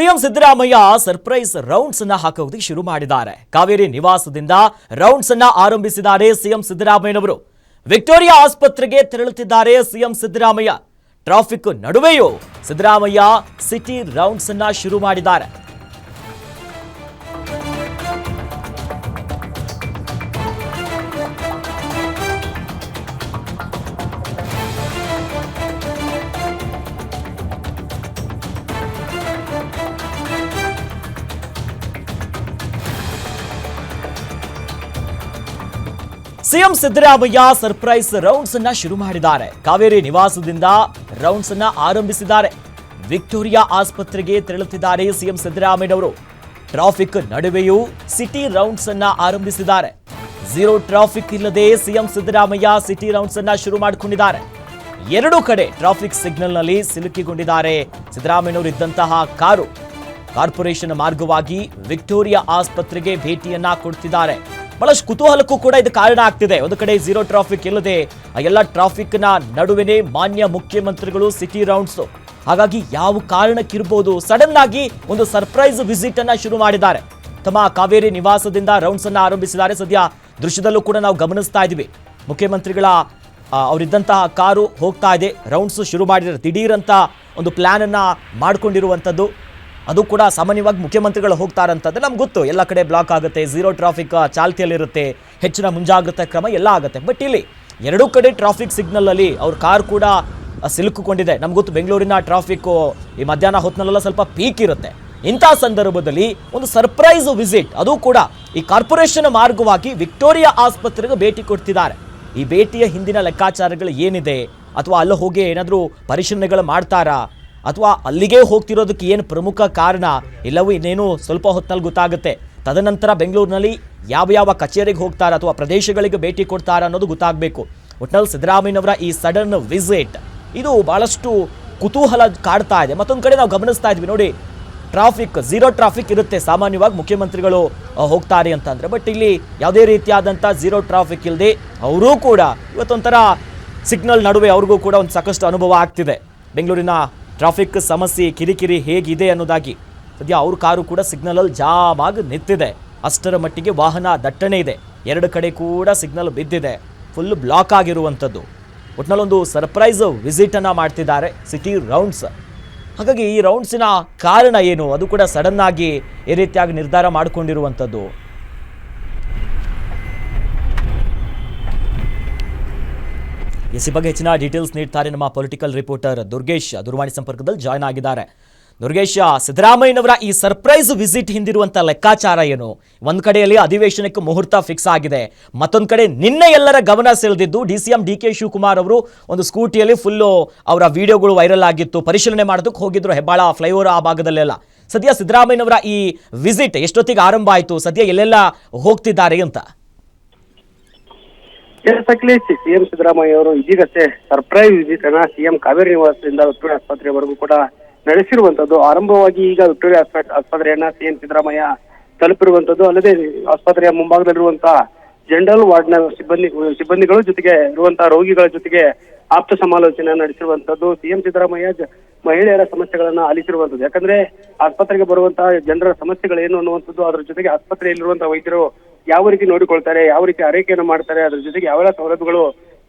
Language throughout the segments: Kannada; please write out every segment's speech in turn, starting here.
ಸಿಎಂ ಸಿದ್ದರಾಮಯ್ಯ ಸರ್ಪ್ರೈಸ್ ರೌಂಡ್ಸ್ ಅನ್ನ ಹಾಕೋದಕ್ಕೆ ಶುರು ಮಾಡಿದ್ದಾರೆ. ಕಾವೇರಿ ನಿವಾಸದಿಂದ ರೌಂಡ್ಸ್ ಅನ್ನ ಆರಂಭಿಸಿದ್ದಾರೆ ಸಿಎಂ ಸಿದ್ದರಾಮಯ್ಯನವರು. ವಿಕ್ಟೋರಿಯಾ ಆಸ್ಪತ್ರೆಗೆ ತೆರಳುತ್ತಿದ್ದಾರೆ ಸಿಎಂ ಸಿದ್ದರಾಮಯ್ಯ. ಟ್ರಾಫಿಕ್ ನಡುವೆಯೂ ಸಿದ್ದರಾಮಯ್ಯ ಸಿಟಿ ರೌಂಡ್ಸ್ ಅನ್ನ ಶುರು ಮಾಡಿದ್ದಾರೆ. ಸಿಎಂ ಸಿದ್ದರಾಮಯ್ಯ ಸರ್ಪ್ರೈಸ್ ರೌಂಡ್ಸ್ ಅನ್ನ ಶುರು ಮಾಡಿದ್ದಾರೆ. ಕಾವೇರಿ ನಿವಾಸದಿಂದ ರೌಂಡ್ಸ್ ಅನ್ನ ಆರಂಭಿಸಿದ್ದಾರೆ. ವಿಕ್ಟೋರಿಯಾ ಆಸ್ಪತ್ರೆಗೆ ತೆರಳುತ್ತಿದ್ದಾರೆ ಸಿಎಂ ಸಿದ್ದರಾಮಯ್ಯನವರು. ಟ್ರಾಫಿಕ್ ನಡುವೆಯೂ ಸಿಟಿ ರೌಂಡ್ಸ್ ಅನ್ನ ಆರಂಭಿಸಿದ್ದಾರೆ. ಝೀರೋ ಟ್ರಾಫಿಕ್ ಇಲ್ಲದೆ ಸಿಎಂ ಸಿದ್ದರಾಮಯ್ಯ ಸಿಟಿ ರೌಂಡ್ಸ್ ಅನ್ನ ಶುರು ಮಾಡಿಕೊಂಡಿದ್ದಾರೆ. ಎರಡು ಕಡೆ ಟ್ರಾಫಿಕ್ ಸಿಗ್ನಲ್ನಲ್ಲಿ ಸಿಲುಕಿಕೊಂಡಿದ್ದಾರೆ ಸಿದ್ದರಾಮಯ್ಯನವರು ಇದ್ದಂತಹ ಕಾರು. ಕಾರ್ಪೊರೇಷನ್ ಮಾರ್ಗವಾಗಿ ವಿಕ್ಟೋರಿಯಾ ಆಸ್ಪತ್ರೆಗೆ ಭೇಟಿಯನ್ನ ಕೊಡ್ತಿದ್ದಾರೆ. ಬಹಳಷ್ಟು ಕುತೂಹಲಕ್ಕೂ ಕೂಡ ಇದು ಕಾರಣ ಆಗ್ತಿದೆ. ಒಂದು ಕಡೆ ಝೀರೋ ಟ್ರಾಫಿಕ್ ಇಲ್ಲದೆ ಆ ಎಲ್ಲ ಟ್ರಾಫಿಕ್ನ ನಡುವೆನೆ ಮಾನ್ಯ ಮುಖ್ಯಮಂತ್ರಿಗಳು ಸಿಟಿ ರೌಂಡ್ಸ್ ಹಾಗಾಗಿ ಯಾವ ಕಾರಣಕ್ಕಿರ್ಬೋದು? ಸಡನ್ ಆಗಿ ಒಂದು ಸರ್ಪ್ರೈಸ್ ವಿಸಿಟ್ ಅನ್ನ ಶುರು ಮಾಡಿದ್ದಾರೆ. ತಮ್ಮ ಕಾವೇರಿ ನಿವಾಸದಿಂದ ರೌಂಡ್ಸ್ ಅನ್ನ ಆರಂಭಿಸಿದ್ದಾರೆ. ಸದ್ಯ ದೃಶ್ಯದಲ್ಲೂ ಕೂಡ ನಾವು ಗಮನಿಸ್ತಾ ಇದ್ದೀವಿ. ಮುಖ್ಯಮಂತ್ರಿಗಳ ಅವರಿದ್ದಂತಹ ಕಾರು ಹೋಗ್ತಾ ಇದೆ. ರೌಂಡ್ಸ್ ಶುರು ಮಾಡಿದ್ದಾರೆ. ಅಂತ ಒಂದು ಪ್ಲಾನ್ ಅನ್ನ ಮಾಡ್ಕೊಂಡಿರುವಂಥದ್ದು ಅದು ಕೂಡ ಸಾಮಾನ್ಯವಾಗಿ ಮುಖ್ಯಮಂತ್ರಿಗಳು ಹೋಗ್ತಾರೆ ಅಂತಂದ್ರೆ ನಮ್ಗೆ ಗೊತ್ತು. ಎಲ್ಲ ಕಡೆ ಬ್ಲಾಕ್ ಆಗುತ್ತೆ ಝೀರೋ ಟ್ರಾಫಿಕ್ ಚಾಲ್ತಿಯಲ್ಲಿರುತ್ತೆ, ಹೆಚ್ಚಿನ ಮುಂಜಾಗ್ರತಾ ಕ್ರಮ ಎಲ್ಲ ಆಗುತ್ತೆ. ಬಟ್ ಇಲ್ಲಿ ಎರಡೂ ಕಡೆ ಟ್ರಾಫಿಕ್ ಸಿಗ್ನಲ್ ಅಲ್ಲಿ ಅವ್ರ ಕಾರ್ ಕೂಡ ಸಿಲುಕಿಕೊಂಡಿದೆ. ನಮ್ಗೆ ಗೊತ್ತು ಬೆಂಗಳೂರಿನ ಟ್ರಾಫಿಕ್ ಈ ಮಧ್ಯಾಹ್ನ ಹೊತ್ತಿನಲ್ಲೆಲ್ಲ ಸ್ವಲ್ಪ ಪೀಕ್ ಇರುತ್ತೆ. ಇಂಥ ಸಂದರ್ಭದಲ್ಲಿ ಒಂದು ಸರ್ಪ್ರೈಸ್ ವಿಸಿಟ್ ಅದು ಕೂಡ ಈ ಕಾರ್ಪೊರೇಷನ್ ಮಾರ್ಗವಾಗಿ ವಿಕ್ಟೋರಿಯಾ ಆಸ್ಪತ್ರೆಗೆ ಭೇಟಿ ಕೊಡ್ತಿದ್ದಾರೆ. ಈ ಭೇಟಿಯ ಹಿಂದಿನ ಲೆಕ್ಕಾಚಾರಗಳು ಏನಿದೆ? ಅಥವಾ ಅಲ್ಲಿ ಹೋಗಿ ಏನಾದರೂ ಪರಿಶೀಲನೆಗಳು ಮಾಡ್ತಾರಾ? ಅಥವಾ ಅಲ್ಲಿಗೆ ಹೋಗ್ತಿರೋದಕ್ಕೆ ಏನು ಪ್ರಮುಖ ಕಾರಣ? ಎಲ್ಲವೂ ಇನ್ನೇನು ಸ್ವಲ್ಪ ಹೊತ್ತಲ್ಲಿ ಗೊತ್ತಾಗುತ್ತೆ. ತದನಂತರ ಬೆಂಗಳೂರಿನಲ್ಲಿ ಯಾವ ಯಾವ ಕಚೇರಿಗೆ ಹೋಗ್ತಾರೆ ಅಥವಾ ಪ್ರದೇಶಗಳಿಗೆ ಭೇಟಿ ಕೊಡ್ತಾರೆ ಅನ್ನೋದು ಗೊತ್ತಾಗಬೇಕು. ಒಟ್ನಲ್ಲಿ ಸಿದ್ದರಾಮಯ್ಯನವರ ಈ ಸಡನ್ ವಿಸಿಟ್, ಇದು ಬಹಳಷ್ಟು ಕುತೂಹಲ ಕಾಡ್ತಾ ಇದೆ. ಮತ್ತೊಂದು ಕಡೆ ನಾವು ಗಮನಿಸ್ತಾ ಇದ್ವಿ, ನೋಡಿ, ಟ್ರಾಫಿಕ್, ಝೀರೋ ಟ್ರಾಫಿಕ್ ಇರುತ್ತೆ. ಸಾಮಾನ್ಯವಾಗಿ ಮುಖ್ಯಮಂತ್ರಿಗಳು ಹೋಗ್ತಾರೆ ಅಂತಂದರೆ. ಬಟ್ ಇಲ್ಲಿ ಯಾವುದೇ ರೀತಿಯಾದಂಥ ಝೀರೋ ಟ್ರಾಫಿಕ್ ಇಲ್ಲದೆ ಅವರೂ ಕೂಡ ಇವತ್ತೊಂಥರ ಸಿಗ್ನಲ್ ನಡುವೆ ಅವ್ರಿಗೂ ಕೂಡ ಒಂದು ಸಾಕಷ್ಟು ಅನುಭವ ಆಗ್ತಿದೆ. ಬೆಂಗಳೂರಿನ ಟ್ರಾಫಿಕ್ ಸಮಸ್ಯೆ, ಕಿರಿಕಿರಿ ಹೇಗಿದೆ ಅನ್ನೋದಾಗಿ. ಸದ್ಯ ಅವ್ರ ಕಾರು ಕೂಡ ಸಿಗ್ನಲಲ್ಲಿ ಜಾಮ್ ಆಗಿ ನಿಂತಿದೆ. ಅಷ್ಟರ ಮಟ್ಟಿಗೆ ವಾಹನ ದಟ್ಟಣೆ ಇದೆ. ಎರಡು ಕಡೆ ಕೂಡ ಸಿಗ್ನಲ್ ಬಿದ್ದಿದೆ. ಫುಲ್ ಬ್ಲಾಕ್ ಆಗಿರುವಂಥದ್ದು. ಒಟ್ನಲ್ಲೊಂದು ಸರ್ಪ್ರೈಸ್ ವಿಸಿಟನ್ನು ಮಾಡ್ತಿದ್ದಾರೆ ಸಿಟಿ ರೌಂಡ್ಸ್. ಹಾಗಾಗಿ ಈ ರೌಂಡ್ಸಿನ ಕಾರಣ ಏನು? ಅದು ಕೂಡ ಸಡನ್ ಆಗಿ ಈ ರೀತಿಯಾಗಿ ನಿರ್ಧಾರ ಮಾಡಿಕೊಂಡಿರುವಂಥದ್ದು. ಎಸ್ ಬಗ್ಗೆ ಹೆಚ್ಚಿನ ಡೀಟೇಲ್ಸ್ ನೀಡ್ತಾರೆ ನಮ್ಮ ಪೊಲಿಟಿಕಲ್ ರಿಪೋರ್ಟರ್ ದುರ್ಗೇಶ್ ದೂರವಾಣಿ ಸಂಪರ್ಕದಲ್ಲಿ ಜಾಯ್ನ್ ಆಗಿದ್ದಾರೆ. ದುರ್ಗೇಶ್, ಸಿದ್ದರಾಮಯ್ಯನವರ ಈ ಸರ್ಪ್ರೈಸ್ ವಿಸಿಟ್ ಹಿಂದಿರುವಂಥ ಲೆಕ್ಕಾಚಾರ ಏನು? ಒಂದ್ ಕಡೆಯಲ್ಲಿ ಅಧಿವೇಶನಕ್ಕೆ ಮುಹೂರ್ತ ಫಿಕ್ಸ್ ಆಗಿದೆ. ಮತ್ತೊಂದ್ ಕಡೆ ನಿನ್ನೆ ಎಲ್ಲರ ಗಮನ ಸೆಳೆದಿದ್ದು D C M D K Shivakumar ಅವರು ಒಂದು ಸ್ಕೂಟಿಯಲ್ಲಿ ಫುಲ್ಲು ಅವರ ವಿಡಿಯೋಗಳು ವೈರಲ್ ಆಗಿತ್ತು. ಪರಿಶೀಲನೆ ಮಾಡೋದಕ್ಕೆ ಹೋಗಿದ್ರು. ಹೆಬ್ಬಾಳ ಫ್ಲೈಓವರ್ ಆ ಭಾಗದಲ್ಲೆಲ್ಲ. ಸದ್ಯ ಸಿದ್ದರಾಮಯ್ಯನವರ ಈ ವಿಸಿಟ್ ಎಷ್ಟೊತ್ತಿಗೆ ಆರಂಭ ಆಯಿತು? ಸದ್ಯ ಎಲ್ಲೆಲ್ಲ ಹೋಗ್ತಿದ್ದಾರೆ ಅಂತ. ಎಸ್ ಸಿ ಎಂ ಸಿದ್ದರಾಮಯ್ಯ ಅವರು ಇದೀಗ ಸರ್ಪ್ರೈಸ್ ವಿಸಿಟ್ ಅನ್ನ ಸಿಎಂ ಕಾವೇರಿ ನಿವಾಸದಿಂದ ವಿಕ್ಟೋರಿಯಾ ಆಸ್ಪತ್ರೆವರೆಗೂ ಕೂಡ ನಡೆಸಿರುವಂತದ್ದು ಆರಂಭವಾಗಿ ಈಗ ವಿಕ್ಟೋರಿಯಾ ಆಸ್ಪತ್ರೆಯನ್ನ ಸಿಎಂ ಸಿದ್ದರಾಮಯ್ಯ ತಲುಪಿರುವಂತದ್ದು ಅಲ್ಲದೆ ಆಸ್ಪತ್ರೆಯ ಮುಂಭಾಗದಲ್ಲಿರುವಂತಹ ಜನರಲ್ ವಾರ್ಡ್ನ ಸಿಬ್ಬಂದಿ ಸಿಬ್ಬಂದಿಗಳ ಜೊತೆಗೆ ಇರುವಂತಹ ರೋಗಿಗಳ ಜೊತೆಗೆ ಆಪ್ತ ಸಮಾಲೋಚನೆ ನಡೆಸಿರುವಂತದ್ದು ಸಿಎಂ ಸಿದ್ದರಾಮಯ್ಯ ಮಹಿಳೆಯರ ಸಮಸ್ಯೆಗಳನ್ನ ಆಲಿಸಿರುವಂತದ್ದು ಯಾಕಂದ್ರೆ ಆಸ್ಪತ್ರೆಗೆ ಬರುವಂತಹ ಜನರ ಸಮಸ್ಯೆಗಳೇನು ಅನ್ನುವಂಥದ್ದು, ಅದರ ಜೊತೆಗೆ ಆಸ್ಪತ್ರೆಯಲ್ಲಿರುವಂತಹ ವೈದ್ಯರು ಯಾವ ರೀತಿ ನೋಡಿಕೊಳ್ತಾರೆ, ಯಾವ ರೀತಿ ಆರೈಕೆಯನ್ನು ಮಾಡ್ತಾರೆ, ಅದ್ರ ಜೊತೆಗೆ ಯಾವೆಲ್ಲ ಸೌಲಭ್ಯಗಳು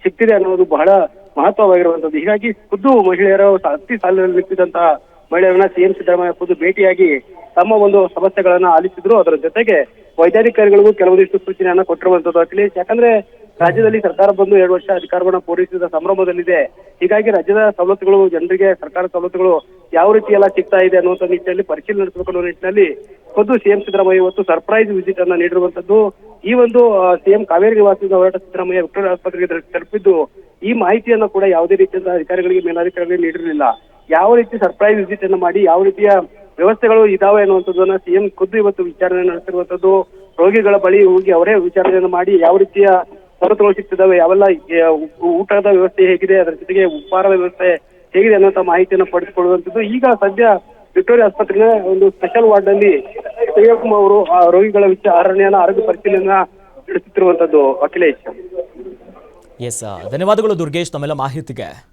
ಸಿಗ್ತಿದೆ ಅನ್ನೋದು ಬಹಳ ಮಹತ್ವವಾಗಿರುವಂತದ್ದು ಹೀಗಾಗಿ ಖುದ್ದು ಮಹಿಳೆಯರು ಅತಿ ಸಾಲಿನಲ್ಲಿ ನಿಂತಿದ್ದಂತಹ ಮಹಿಳೆಯರನ್ನ ಸಿಎಂ ಸಿದ್ದರಾಮಯ್ಯ ಖುದ್ದು ಭೇಟಿಯಾಗಿ ತಮ್ಮ ಒಂದು ಸಮಸ್ಯೆಗಳನ್ನ ಆಲಿಸಿದ್ರು. ಅದರ ಜೊತೆಗೆ ವೈದ್ಯಾಧಿಕಾರಿಗಳಿಗೂ ಕೆಲವೊಂದಿಷ್ಟು ಸೂಚನೆಯನ್ನ ಕೊಟ್ಟಿರುವಂತದ್ದು ಅಖಿಲೇಶ್ ಯಾಕಂದ್ರೆ ರಾಜ್ಯದಲ್ಲಿ ಸರ್ಕಾರ ಬಂದು ಎರಡು ವರ್ಷ ಅಧಿಕಾರವನ್ನು ಪೂರೈಸಿದ ಸಂಭ್ರಮದಲ್ಲಿದೆ. ಹೀಗಾಗಿ ರಾಜ್ಯದ ಸವಲತ್ತುಗಳು, ಜನರಿಗೆ ಸರ್ಕಾರ ಸವಲತ್ತುಗಳು ಯಾವ ರೀತಿ ಎಲ್ಲ ಸಿಗ್ತಾ ಇದೆ ಅನ್ನುವಂಥ ನಿಟ್ಟಿನಲ್ಲಿ ಪರಿಶೀಲನೆ ನಡೆಸಬೇಕು ಅನ್ನೋ ನಿಟ್ಟಿನಲ್ಲಿ ಖುದ್ದು ಸಿಎಂ ಸಿದ್ದರಾಮಯ್ಯ ಇವತ್ತು ಸರ್ಪ್ರೈಸ್ ವಿಸಿಟ್ ಅನ್ನ ನೀಡಿರುವಂತದ್ದು ಈ ಒಂದು ಸಿಎಂ ಕಾವೇರಿ ನಿವಾಸದಿಂದ ಹೋರಾಟ ಸಿದ್ದರಾಮಯ್ಯ ವಿಕ್ಟೋರಿಯಾ ಆಸ್ಪತ್ರೆಗೆ ತಲುಪ್- ತಲುಪಿದ್ದು, ಈ ಮಾಹಿತಿಯನ್ನು ಕೂಡ ಯಾವುದೇ ರೀತಿಯಿಂದ ಅಧಿಕಾರಿಗಳಿಗೆ, ಮೇಲಾಧಿಕಾರಿಗಳಿಗೆ ನೀಡಿರಲಿಲ್ಲ. ಯಾವ ರೀತಿ ಸರ್ಪ್ರೈಸ್ ವಿಸಿಟ್ ಅನ್ನ ಮಾಡಿ, ಯಾವ ರೀತಿಯ ವ್ಯವಸ್ಥೆಗಳು ಇದಾವೆ ಅನ್ನುವಂಥದ್ದನ್ನ ಸಿಎಂ ಖುದ್ದು ಇವತ್ತು ವಿಚಾರಣೆ ನಡೆಸಿರುವಂತದ್ದು ರೋಗಿಗಳ ಬಳಿ ಹೋಗಿ ಅವರೇ ವಿಚಾರಣೆಯನ್ನು ಮಾಡಿ, ಯಾವ ರೀತಿಯ ಸವಲತ್ತುಗಳು ಸಿಗ್ತಿದಾವೆ ಯಾವೆಲ್ಲ ಊಟದ ವ್ಯವಸ್ಥೆ ಹೇಗಿದೆ? ಅದರ ಜೊತೆಗೆ ಉಪಹಾರದ ವ್ಯವಸ್ಥೆ ಹೇಗಿದೆ ಅನ್ನುವಂತ ಮಾಹಿತಿಯನ್ನು ಪಡೆದುಕೊಳ್ಳುವಂತದ್ದು ಈಗ ಸದ್ಯ ವಿಕ್ಟೋರಿಯಾ ಆಸ್ಪತ್ರೆಯ ಒಂದು ಸ್ಪೆಷಲ್ ವಾರ್ಡ್ನಲ್ಲಿ ಶ್ರೀರಾಮ್ ಅವರು, ಆ, ರೋಗಿಗಳ ವಿಚಾರಣೆಯನ್ನು ಆರೋಗ್ಯ ಪರಿಶೀಲನೆ ನಡೆಸುತ್ತಿರುವಂತದ್ದು ಅಖಿಲೇಶ್. ಎಸ್ ಧನ್ಯವಾದಗಳು ದುರ್ಗೇಶ್, ತಮ್ಮೆಲ್ಲ ಮಾಹಿತಿಗೆ.